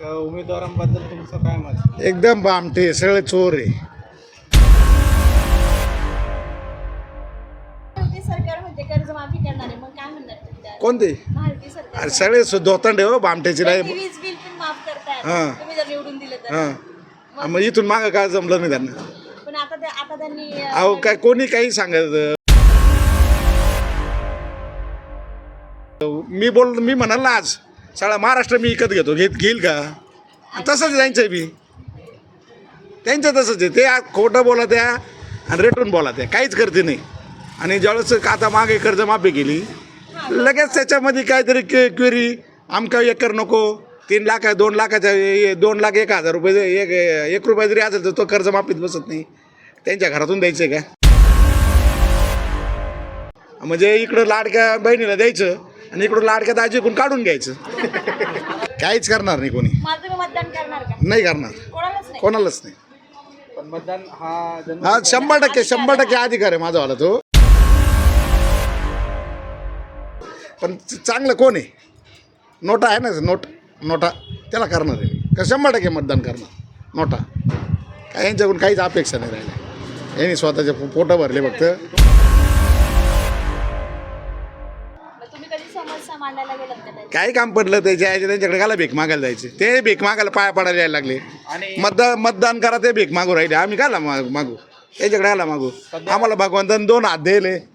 त्या उमेदवारांबद्दल तुमचं काय मत? एकदम बामटे सगळे चोर आहे. सरकार म्हणजे कर्जमाफी करणार आहे मग काय म्हणणार तुम्ही त्यावर? कोणते? महायुती सरकार. अरे सगळे सु- दोतंडे हो वीज बिल पण माफ करतायत. हां. तुम्ही जर निवडून दिलं तर. हां. मग इथून मागं काय जमलं नाही त्यांना. पण आता ते- आता त्यांनी अं, अहो काय कोणी काही सांगत मी बोल मी म्हणाल ना आज सगळा महाराष्ट्र मी विकत घेतो. घेत घेईल का? तसंच त्यांचं बी. त्यांचं तसंच आहे. ते खोटं बोला त्या आणि रेटून बोला त्या काहीच करते नाही. आणि ज्यावेळेस आता मागे कर्जमाफी केली लगेच त्याच्यामध्ये काहीतरी क्वे क्वेरी आमका एकर नको तीन लाख दोन लाखाच्या ए- दोन लाख एक हजार रुपये एक एक रुपये जरी असेल तर तो कर्जमाफीत बसत नाही. त्यांच्या घरातून द्यायचं आहे का? म्हणजे इकडं लाडक्या बहिणीला द्यायचं. आणि इकडं लाडक्या दाजीकडून काढून घ्यायचं. काहीच करणार नाही कोणी. माझं तुम्ही मतदान करणार का? नाही करणार. कोणालाच नाही. कोणालाच नाही. पण मतदान हा जन हा शंभर टक्के शंभर टक्के अधिकार आहे माझावाला तो. पण च- चांगलं कोण आहे? नोटा आहे ना नोट नोटा. त्याला करणार आहे मी. का शंभर टक्के मतदान करणार? नोटा. काय यांच्याकडून काहीच अपेक्षा नाही राहिल्या. यांनी स्वतःचे पो- पोटं भरले फक्त. मांडायला त्याची? काही काम पडलं त्याच्या याच्या त्यांच्याकडे गाला भीक मागायला जायचे. ते भीक मागायला पाया पडायला यायला लागले. आणि मतदान मतदान करा ते भीक मागू राहिले. आम्ही काला माग मागू. त्याच्याकडे आला मागू. आम्हाला भगवंतान दोन हात दिले.